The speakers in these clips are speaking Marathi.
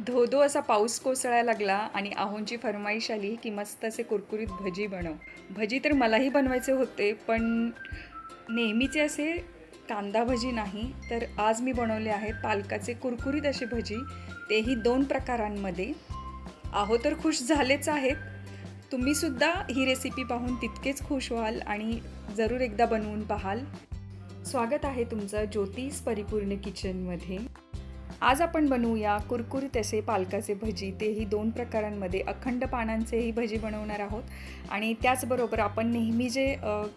धो धो असा पाऊस कोसळायला लागला आणि आहोंची फरमाईश आली की मस्त असे कुरकुरीत भजी बनव. भजी तर मलाही बनवायचे होते पण नेहमीचे असे कांदा भजी नाही तर आज मी बनवले आहेत पालकाचे कुरकुरीत असे भजी. तेही दोन प्रकारांमध्ये. आहो तर खुश झालेच आहेत. तुम्हीसुद्धा ही रेसिपी पाहून तितकेच खुश व्हाल आणि जरूर एकदा बनवून पाहाल. स्वागत आहे तुमचं ज्योतिष परिपूर्ण किचनमध्ये. आज आपण बनवूया कुरकुरीत असे पालकाचे भजी. तेही दोन प्रकारांमध्ये अखंड पानांचेही भजी बनवणार आहोत. आणि त्याचबरोबर आपण नेहमी जे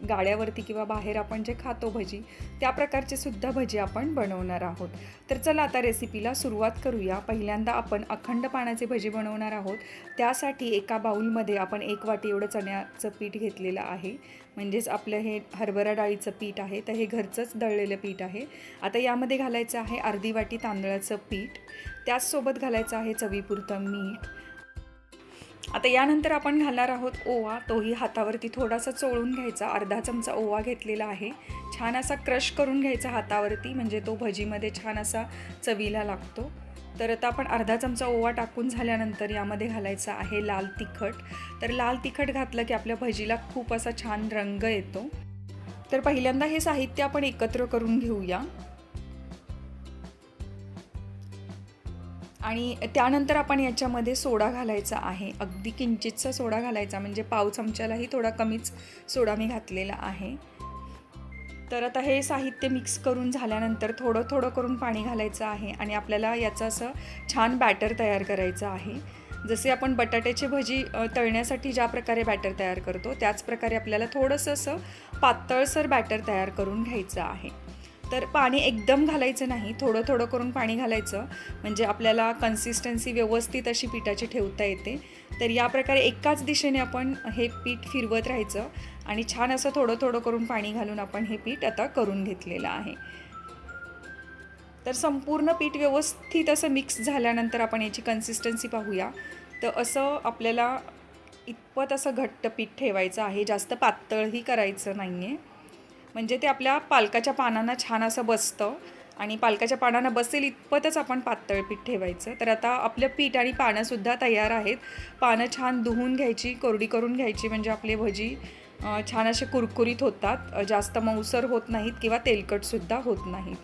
गाड्यावरती किंवा बाहेर आपण जे खातो भजी त्या प्रकारचे सुद्धा भजी आपण बनवणार आहोत. तर चला आता रेसिपीला सुरुवात करूया. पहिल्यांदा आपण अखंड पानाचे भजी बनवणार आहोत. त्यासाठी एका बाऊलमध्ये आपण एक वाटी एवढं चण्याचं पीठ घेतलेलं आहे. म्हणजेच आपलं हे हरभरा डाळीचं पीठ आहे तर हे घरचंच दळलेलं पीठ आहे. आता यामध्ये घालायचं आहे अर्धी वाटी तांदळाचं पीठ त्याचसोबत घालायचं आहे चवीपुरतं मीठ. आता यानंतर आपण घालणार आहोत ओवा तोही हातावरती थोडासा चोळून घ्यायचा. अर्धा चमचा ओवा घेतलेला आहे. छान असा क्रश करून घ्यायचा हातावरती म्हणजे तो भजीमध्ये छान असा चवीला लागतो. तर आता आपण अर्धा चमचा ओवा टाकून झाल्यानंतर यामध्ये घालायचा आहे लाल तिखट. तर लाल तिखट घातलं की आपल्या भजीला खूप असा छान रंग येतो. तर पहिल्यांदा हे साहित्य आपण एकत्र करून घेऊया. आणि त्यानंतर आपण याच्यामध्ये सोडा घालायचा आहे. अगदी किंचितचा सोडा घालायचा म्हणजे पाव चमच्यालाही थोडा कमीच सोडा मी घातलेला आहे. तर आता हे साहित्य मिक्स करून झाल्यानंतर थोडं थोडं करून पाणी घालायचं आहे आणि आपल्याला याचं असं छान बॅटर तयार करायचं आहे. जसे आपण बटाट्याची भजी तळण्यासाठी ज्या प्रकारे बॅटर तयार करतो त्याच प्रकारे आपल्याला थोडंसं असं पातळसर बॅटर तयार करून घ्यायचं आहे. तर पाणी एकदम घालायचं नाही थोडं थोडं करून पाणी घालायचं. म्हणजे आपल्याला कन्सिस्टन्सी व्यवस्थित अशी पिठाची ठेवता येते. तर या प्रकारे एकाच दिशेने आपण हे पीठ फिरवत राहायचं आणि छान असं थोडं थोडं करून पाणी घालून आपण हे पीठ आता करून घेतलेलं आहे. तर संपूर्ण पीठ व्यवस्थित असं मिक्स झाल्यानंतर आपण याची कन्सिस्टन्सी पाहूया. तर असं आपल्याला इतपत असं घट्ट पीठ ठेवायचं आहे. जास्त पातळही करायचं नाही आहे म्हणजे ते आपल्या पालकाच्या पानांना छान असं बसतं. आणि पालकाच्या पानांना बसेल इतपतच आपण पातळ पीठ ठेवायचं. तर आता आपलं पीठ आणि पानंसुद्धा तयार आहेत. पानं छान धुवून घ्यायची कोरडी करून घ्यायची म्हणजे आपले भजी छान असे कुरकुरीत होतात. जास्त मऊसर होत नाहीत किंवा तेलकटसुद्धा होत नाहीत.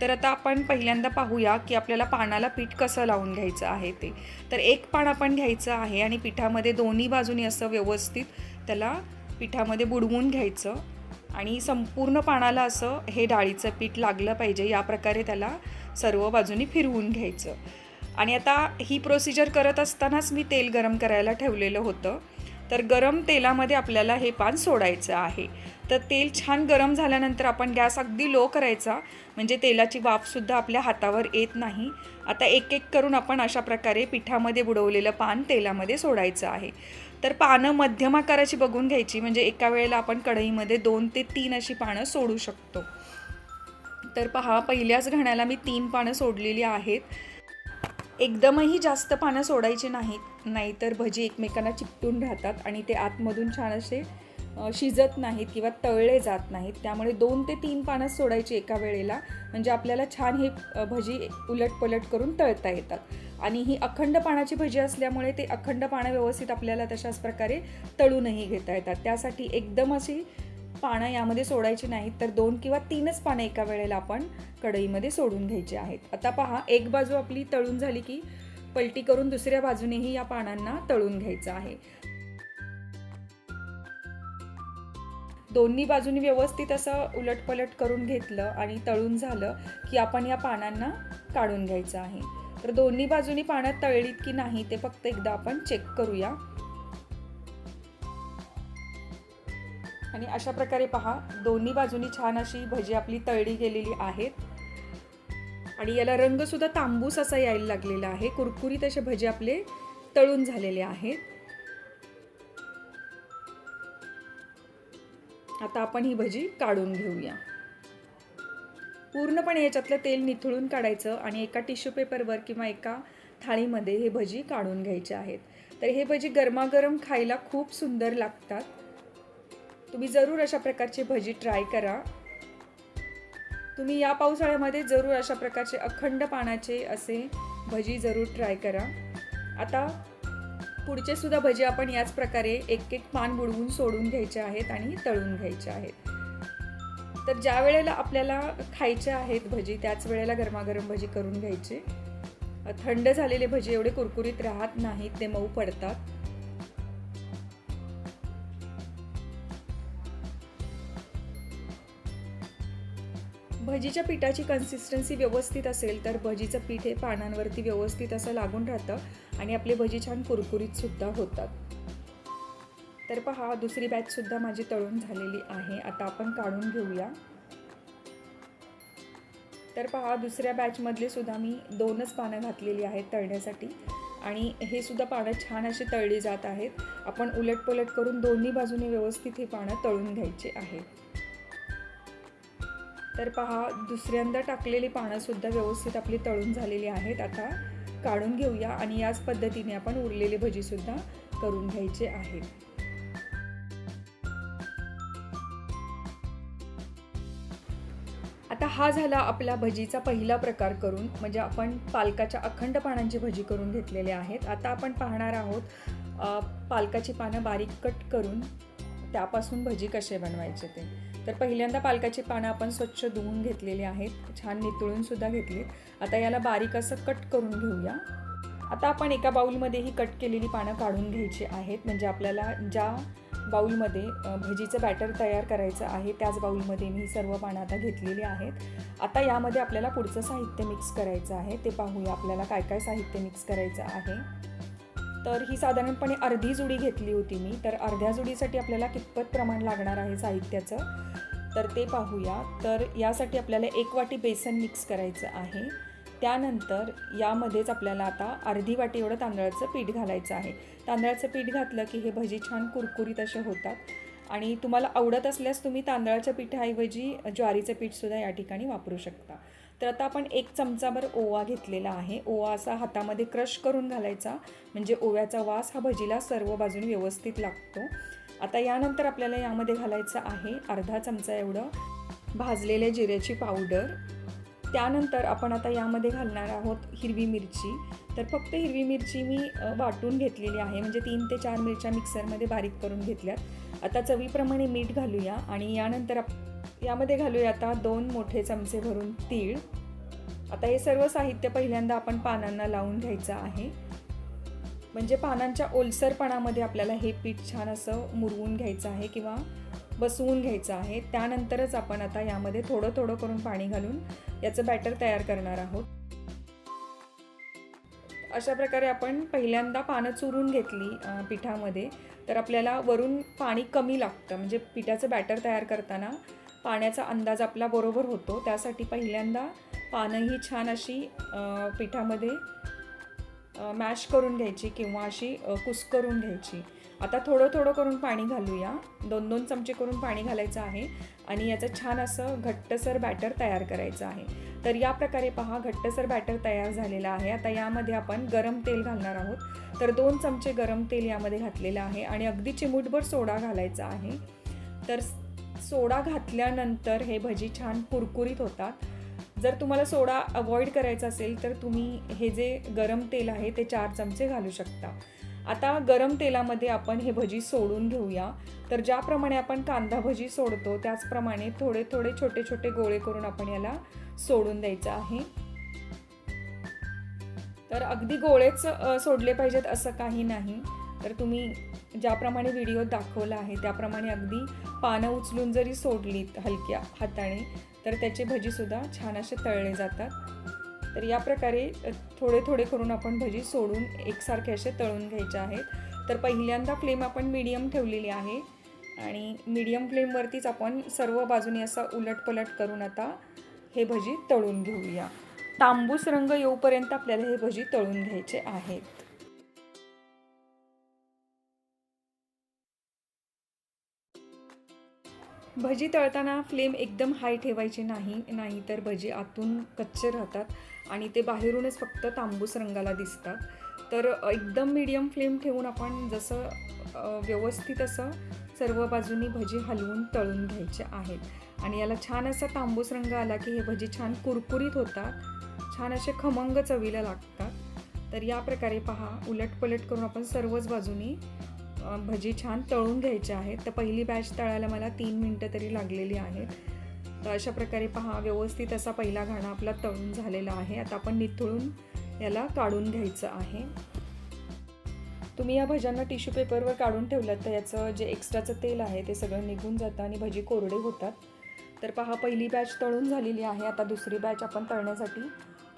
तर आता आपण पहिल्यांदा पाहूया की आपल्याला पानाला पीठ कसं लावून घ्यायचं आहे ते. तर एक पान आपण घ्यायचं आहे आणि पिठामध्ये दोन्ही बाजूनी असं व्यवस्थित त्याला पिठामध्ये बुडवून घ्यायचं. आणि संपूर्ण पानाला असं हे डाळीचं पीठ लागलं पाहिजे या प्रकारे त्याला सर्व बाजूनी फिरवून घ्यायचं. आणि आता ही प्रोसिजर करत असतानाच मी तेल गरम करायला ठेवलेलं होतं. तर गरम तेलामध्ये आपल्याला हे पान सोडायचं आहे. तर तेल छान गरम झाल्यानंतर आपण गॅस अगदी लो करायचा म्हणजे तेलाची वाफसुद्धा आपल्या हातावर येत नाही. आता एक एक करून आपण अशा प्रकारे पिठामध्ये बुडवलेलं पान तेलामध्ये सोडायचं आहे. तर पानं मध्यम आकाराची बघून घ्यायची. म्हणजे एका वेळेला आपण कढईमध्ये दोन ते तीन अशी पानं सोडू शकतो. तर पहा पहिल्याच घाण्याला मी तीन पानं सोडलेली आहेत. एकदमही जास्त पानं सोडायची नाहीत नाहीतर भजी एकमेकांना चिपटून राहतात आणि ते आतमधून छान असे शिजत नाहीत किंवा तळले जात नाहीत. त्यामुळे दोन ते तीन पानं सोडायची एका वेळेला. म्हणजे आपल्याला छान हे भजी उलट पलट करून तळता येतात. आणि ही अखंड पानाची भजी असल्यामुळे ते अखंड पानं व्यवस्थित आपल्याला तशाच प्रकारे तळूनही घेता येतात. त्यासाठी एकदम अशी पानं यामध्ये सोडायची नाहीत तर दोन किंवा तीनच पानं एका वेळेला आपण कढईमध्ये सोडून घ्यायची आहेत. आता पहा एक बाजू आपली तळून झाली की पलटी करून दुसऱ्या बाजूनेही या पानांना तळून घ्यायचं आहे. दोन्ही बाजूनी व्यवस्थित असं उलटपलट करून घेतलं आणि तळून झालं की आपण या पानांना काढून घ्यायचं आहे. तर दोन्ही बाजूनी पाण्यात तळलीत की नाही ते फक्त एकदा आपण चेक करूया. आणि अशा प्रकारे पहा दोन्ही बाजूनी छान अशी भजी आपली तळली गेलेली आहेत. आणि याला रंगसुद्धा तांबूस असा यायला लागलेला आहे. कुरकुरीत असे भजी आपले तळून झालेले आहेत. आता आपण ही भजी काढून घेऊया. पूर्णपणे याच्यातलं तेल निथळून काढायचं आणि एका टिश्यू पेपरवर किंवा एका थाळीमध्ये हे भजी काढून घ्यायचे आहेत. तर हे भजी गरमागरम खायला खूप सुंदर लागतात. तुम्ही जरूर अशा प्रकारची भजी ट्राय करा. तुम्ही या पावसाळ्यामध्ये जरूर अशा प्रकारचे अखंड पानाचे असे भजी जरूर ट्राय करा. आता पुढचे सुद्धा भजे आपण याच प्रकारे एक एक पान बुडवून सोडून घ्यायचे आहेत आणि तळून घ्यायचे आहेत. तर ज्या वेळेला आपल्याला खायचे आहेत भजी त्याच वेळेला गरमागरम भजी करून घ्यायचे. थंड झालेले भजी एवढे कुरकुरीत राहत नाहीत ते मऊ पडतात. भजीच्या पिठाची कन्सिस्टन्सी व्यवस्थित असेल तर भजीचं पीठ हे पानांवरती व्यवस्थित असं लागून राहतं आणि आपले भजी छान कुरकुरीतसुद्धा होतात. तर पहा दुसरी बॅचसुद्धा माझी तळून झालेली आहे. आता आपण काढून घेऊया. तर पहा दुसऱ्या बॅचमधले सुद्धा मी दोनच पानं घातलेली आहेत तळण्यासाठी. आणि हे सुद्धा पानं छान अशी तळली जात आहेत. आपण उलटपलट करून दोन्ही बाजूने व्यवस्थित ही पानं तळून घ्यायची आहेत तर पहा दुसऱ्यांदा टाकलेली पानंसुद्धा व्यवस्थित आपली तळून झालेली आहेत. आता काढून घेऊया आणि याच पद्धतीने आपण उरलेले भजीसुद्धा करून घ्यायचे आहेत आता हा झाला आपला भजीचा पहिला प्रकार करून म्हणजे आपण पालकाच्या अखंड पानांची भजी करून घेतलेले आहेत. आता आपण पाहणार आहोत पालकाची पानं बारीक कट करून त्यापासून भजी कसे बनवायचे ते. तर पहिल्यांदा पालकाची पानं आपण स्वच्छ धुवून घेतलेली आहेत. छान नितळून सुद्धा घेतली. आता याला बारीक असं कट करून घेऊया. आता आपण एका बाऊलमध्ये ही कट केलेली पानं काढून घ्यायची आहेत. म्हणजे आपल्याला ज्या बाऊलमध्ये भजीचं बॅटर तयार करायचं आहे त्याच बाऊलमध्ये मी सर्व पानं आता घेतलेली आहेत. आता यामध्ये आपल्याला पुढचं साहित्य मिक्स करायचं आहे. ते पाहूया आपल्याला काय काय साहित्य मिक्स करायचं आहे. तर ही साधारणपणे अर्धी जुडी घेतली होती मी. तर अर्ध्या जुडीसाठी आपल्याला कितपत प्रमाण लागणार आहे साहित्याचं? तर ते पाहूया. तर यासाठी आपल्याला एक वाटी बेसन मिक्स करायचं आहे. त्यानंतर यामध्येच आपल्याला आता अर्धी वाटी एवढं तांदळाचं पीठ घालायचं आहे. तांदळाचं पीठ घातलं की हे भजी छान कुरकुरीत असे होतात. आणि तुम्हाला आवडत असल्यास तुम्ही तांदळाच्या पिठाऐवजी ज्वारीचं पीठसुद्धा या ठिकाणी वापरू शकता. तर आता आपण एक चमचाभर ओवा घेतलेला आहे. ओवा असा हातामध्ये क्रश करून घालायचा. म्हणजे ओव्याचा वास हा भजीला सर्व बाजूने व्यवस्थित लागतो. आता यानंतर आपल्याला यामध्ये घालायचं आहे अर्धा चमचा एवढं भाजलेल्या जिऱ्याची पावडर. त्यानंतर आपण आता यामध्ये घालणार आहोत हिरवी मिरची. तर फक्त हिरवी मिरची मी वाटून घेतलेली आहे. म्हणजे तीन ते चार मिरच्या मिक्सरमध्ये बारीक करून घेतल्यात. आता चवीप्रमाणे मीठ घालूया आणि यानंतर आप यामध्ये घालूया आता दोन मोठे चमचे भरून तीळ. आता हे सर्व साहित्य पहिल्यांदा आपण पानांना लावून घ्यायचं आहे. म्हणजे पानांच्या ओलसरपणामध्ये आपल्याला हे पीठ छान असं मुरवून घ्यायचं आहे किंवा बसवून घ्यायचं आहे. त्यानंतरच आपण आता यामध्ये थोडं थोडं करून पाणी घालून याचं बॅटर तयार करणार आहोत. अशा प्रकारे आपण पहिल्यांदा पानं चुरून घेतली पिठामध्ये. तर आपल्याला वरून पाणी कमी लागतं. म्हणजे पिठाचं बॅटर तयार करताना पाण्याचा अंदाज आपला बरोबर होतो. त्यासाठी पहिल्यांदा पानं ही छान अशी पिठामध्ये मॅश करून घ्यायची किंवा अशी कुस कुस्करून घ्यायची. आता थोडं थोडं करून पाणी घालूया. दोन दोन चमचे करून पाणी घालायचं आहे. आणि याचं छान असं घट्टसर बॅटर तयार करायचं आहे. तर या प्रकारे पहा घट्टसर बॅटर तयार झालेला आहे. आता यामध्ये आपण गरम तेल घालणार आहोत. तर दोन चमचे गरम तेल यामध्ये घातलेलं आहे आणि अगदी चिमूटभर सोडा घालायचा आहे. तर सोडा घातल्यानंतर हे भजी छान कुरकुरीत होतात. जर तुम्हाला सोडा अवॉइड करायचा असेल तर तुम्ही हे जे गरम तेल आहे ते चार चमचे घालू शकता. आता गरम तेलामध्ये आपण हे भजी सोडून घेऊया. तर ज्याप्रमाणे आपण कांदा भजी सोडतो त्याचप्रमाणे थोडे थोडे छोटे छोटे गोळे करून आपण याला सोडून द्यायचं आहे. तर अगदी गोळेच सोडले पाहिजेत असं काही नाही. तर तुम्ही ज्याप्रमाणे व्हिडिओ दाखवला आहे त्याप्रमाणे अगदी पानं उचलून जरी सोडलीत हलक्या हाताने तर त्याचे भजीसुद्धा छान असे तळले जातात. तर या प्रकारे थोडे थोडे करून आपण भजी सोडून एकसारखे असे तळून घ्यायचे आहेत. तर पहिल्यांदा फ्लेम आपण मीडियम ठेवलेली आहे आणि मीडियम फ्लेमवरतीच आपण सर्व बाजूने असं उलटपलट करून आता हे भजी तळून घेऊया. तांबूस रंग येऊपर्यंत आपल्याला हे भजी तळून घ्यायचे आहेत. भजी तळताना फ्लेम एकदम हाय ठेवायची नाही नाही तर भजी आतून कच्चे राहतात. आणि ते बाहेरूनच फक्त तांबूस रंगाला दिसतात. तर एकदम मीडियम फ्लेम ठेवून आपण जसं व्यवस्थित असं सर्व बाजूनी भजी हलवून तळून घ्यायचे आहेत. आणि याला छान असा तांबूस रंग आला की हे भजी छान कुरकुरीत होतात. छान असे खमंग चवीला लागतात. तर या प्रकारे पहा उलटपलट करून आपण सर्वच बाजूनी भजी छान तळून घ्यायचे आहेत. तर पहिली बॅच तळायला मला तीन मिनटं तरी लागलेली आहेत. तर अशा प्रकारे पहा व्यवस्थित असा पहिला घाणा आपला तळून झालेला आहे. आता आपण निथळून याला काढून घ्यायचं आहे. तुम्ही या भज्यांना टिश्यू पेपरवर काढून ठेवलं तर याचं जे एक्स्ट्राचं तेल आहे ते सगळं निघून जातं आणि भजी कोरडे होतात. तर पहा पहिली बॅच तळून झालेली आहे. आता दुसरी बॅच आपण तळण्यासाठी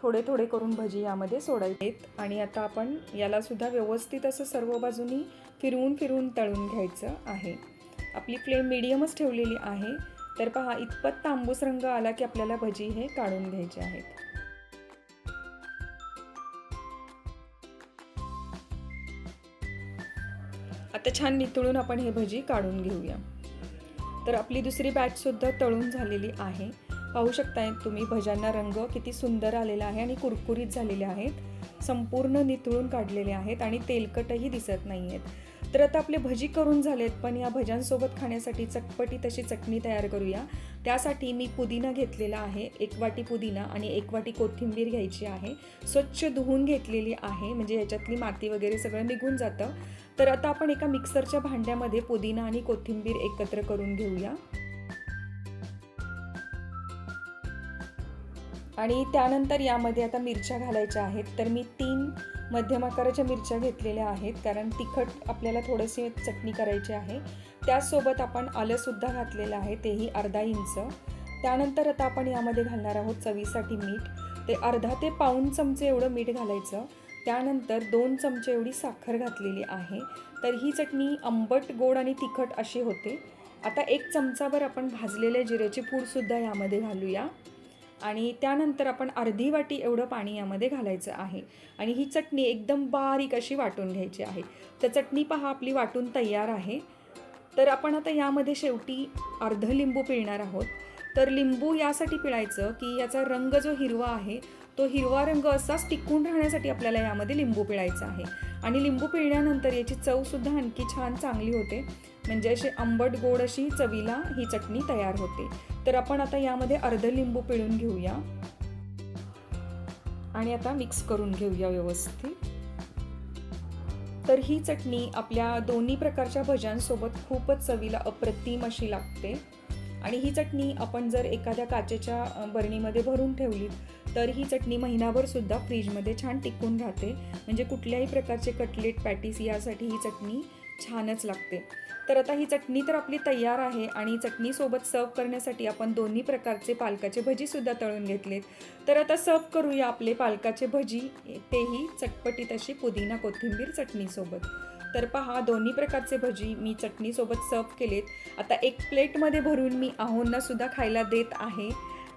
थोडे थोडे करून भजी यामध्ये सोडायचे आणि आता आपण यालासुद्धा व्यवस्थित असं सर्व बाजूनी फिरवून फिरवून तळून घ्यायचं आहे. आपली फ्लेम मिडियमच ठेवलेली आहे. तर पहा इतपत तांबूस रंग आला की आपल्याला भजी हे काढून घ्यायचे आहेत. आता छान नितळून आपण हे भजी काढून घेऊया. तर आपली दुसरी बॅचसुद्धा तळून झालेली आहे. पाहू शकताय तुम्ही भज्यांना रंग किती सुंदर आलेला आहे आणि कुरकुरीत झालेले आहेत. संपूर्ण नितळून काढलेले आहेत आणि तेलकटही दिसत नाही आहेत तर आता आपले भजी करून झालेत पण या भज्यांसोबत खाण्यासाठी चटपटी तशी चटणी तयार करूया. त्यासाठी मी पुदिना घेतलेला आहे एक वाटी पुदिना आणि एक वाटी कोथिंबीर घ्यायची आहे. स्वच्छ धुवून घेतलेली आहे म्हणजे याच्यातली माती वगैरे सगळं निघून जातं. तर आता आपण एका मिक्सरच्या भांड्यामध्ये पुदिना आणि कोथिंबीर एकत्र करून घेऊया. आणि त्यानंतर यामध्ये आता मिरच्या घालायच्या आहेत. तर मी तीन मध्यम आकाराच्या मिरच्या घेतलेल्या आहेत. कारण तिखट आपल्याला थोडीशी चटणी करायची आहे. त्याचसोबत आपण आलंसुद्धा घातलेलं आहे. तेही अर्धा इंच. त्यानंतर आता आपण यामध्ये घालणार आहोत चवीसाठी मीठ. ते अर्धा ते पाऊण चमचे एवढं मीठ घालायचं. त्यानंतर दोन चमचे एवढी साखर घातलेली आहे. तर ही चटणी आंबट गोड आणि तिखट अशी होते. आता एक चमचाभर आपण भाजलेल्या जिऱ्याची पूडसुद्धा यामध्ये घालूया. आणि त्यानंतर आपण अर्धी वाटी एवढं पाणी यामध्ये घालायचं आहे. आणि ही चटणी एकदम बारीक अशी वाटून घ्यायची आहे. तर चटणी पहा आपली वाटून तयार आहे. तर आपण आता यामध्ये शेवटी अर्ध लिंबू पिळणार आहोत. तर लिंबू यासाठी पिळायचं की याचा रंग जो हिरवा आहे तो हिरवा रंग असाच टिकून राहण्यासाठी आपल्याला यामध्ये लिंबू पिळायचा आहे. आणि लिंबू पिळल्यानंतर याची चवसुद्धा आणखी छान चांगली होते. म्हणजे अशी आंबट गोड अशी चवीला ही चटणी तयार होते. तर आपण आता यामध्ये अर्ध लिंबू पिळून घेऊया. आणि आता मिक्स करून घेऊया व्यवस्थित. तर ही चटणी आपल्या दोन्ही प्रकारच्या भज्यांसोबत खूपच चवीला अप्रतिम अशी लागते. आणि ही चटणी आपण जर एखाद्या काचेच्या बरणीमध्ये भरून ठेवली तर ही चटणी महिनाभर सुद्धा फ्रीजमध्ये छान टिकून राहते. म्हणजे कुठल्याही प्रकारचे कटलेट पॅटीस यासाठी ही चटणी छानच लागते. तर आता ही चटणी तर आपली तयार आहे आणि चटणीसोबत सर्व करण्यासाठी आपण दोन्ही प्रकारचे पालकाचे भजीसुद्धा तळून घेतलेत. तर आता सर्व करूया आपले पालकाचे भजी तेही चटपटीत अशी पुदिना कोथिंबीर चटणीसोबत. तर पहा दोन्ही प्रकारचे भजी मी चटणीसोबत सर्व केलेत. आता एक प्लेटमध्ये भरून मी आहोंना सुद्धा खायला देत आहे.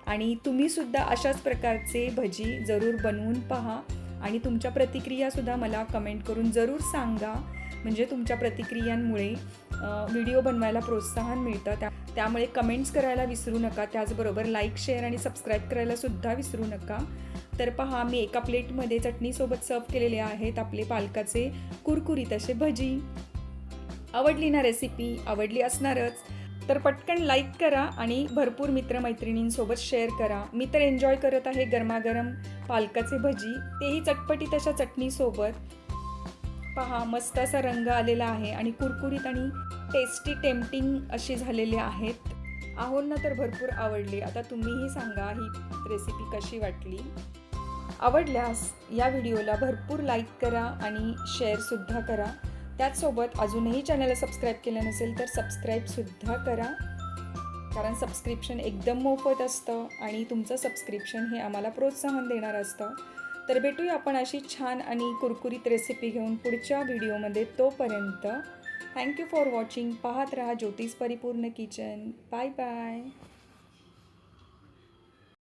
आणि तुम्हीसुद्धा अशाच प्रकारचे भजी जरूर बनवून पहा. आणि तुमच्या प्रतिक्रियासुद्धा मला कमेंट करून जरूर सांगा. म्हणजे तुमच्या प्रतिक्रियांमुळे व्हिडिओ बनवायला प्रोत्साहन मिळतं. त्या त्यामुळे कमेंट्स करायला विसरू नका. त्याचबरोबर लाईक शेअर आणि सबस्क्राईब करायलासुद्धा विसरू नका. तर पहा मी एका प्लेटमध्ये चटणीसोबत सर्व केलेले आहेत आपले पालकाचे कुरकुरीत असे भजी. आवडली ना रेसिपी आवडली असणारच. तर पटकन लाईक करा आणि भरपूर मित्रमैत्रिणींसोबत शेअर करा. मी तर एन्जॉय करत आहे गरमागरम पालकाचे भजी. तेही चटपटी तशा चटणीसोबत. पहा मस्त असा रंग आलेला आहे आणि कुरकुरीत आणि टेस्टी टेम्पटिंग अशी झालेली आहेत. आहोंना तर भरपूर आवडली. आता तुम्हीही सांगा ही रेसिपी कशी वाटली. आवडल्यास या व्हिडिओला भरपूर लाईक करा आणि शेअरसुद्धा करा. त्याचसोबत अजूनही चॅनलला सबस्क्राईब केलं नसेल तर सबस्क्राईबसुद्धा करा. कारण सबस्क्रिप्शन एकदम मोफत असतं आणि तुमचं सबस्क्रिप्शन हे आम्हाला प्रोत्साहन देणार असतं. तर भेटूया आपण अशी छान आणि कुरकुरीत रेसिपी घेऊन पुढच्या व्हिडिओमध्ये. तोपर्यंत थँक्यू फॉर वॉचिंग पाहत रहा ज्योतिष परिपूर्ण किचन बाय बाय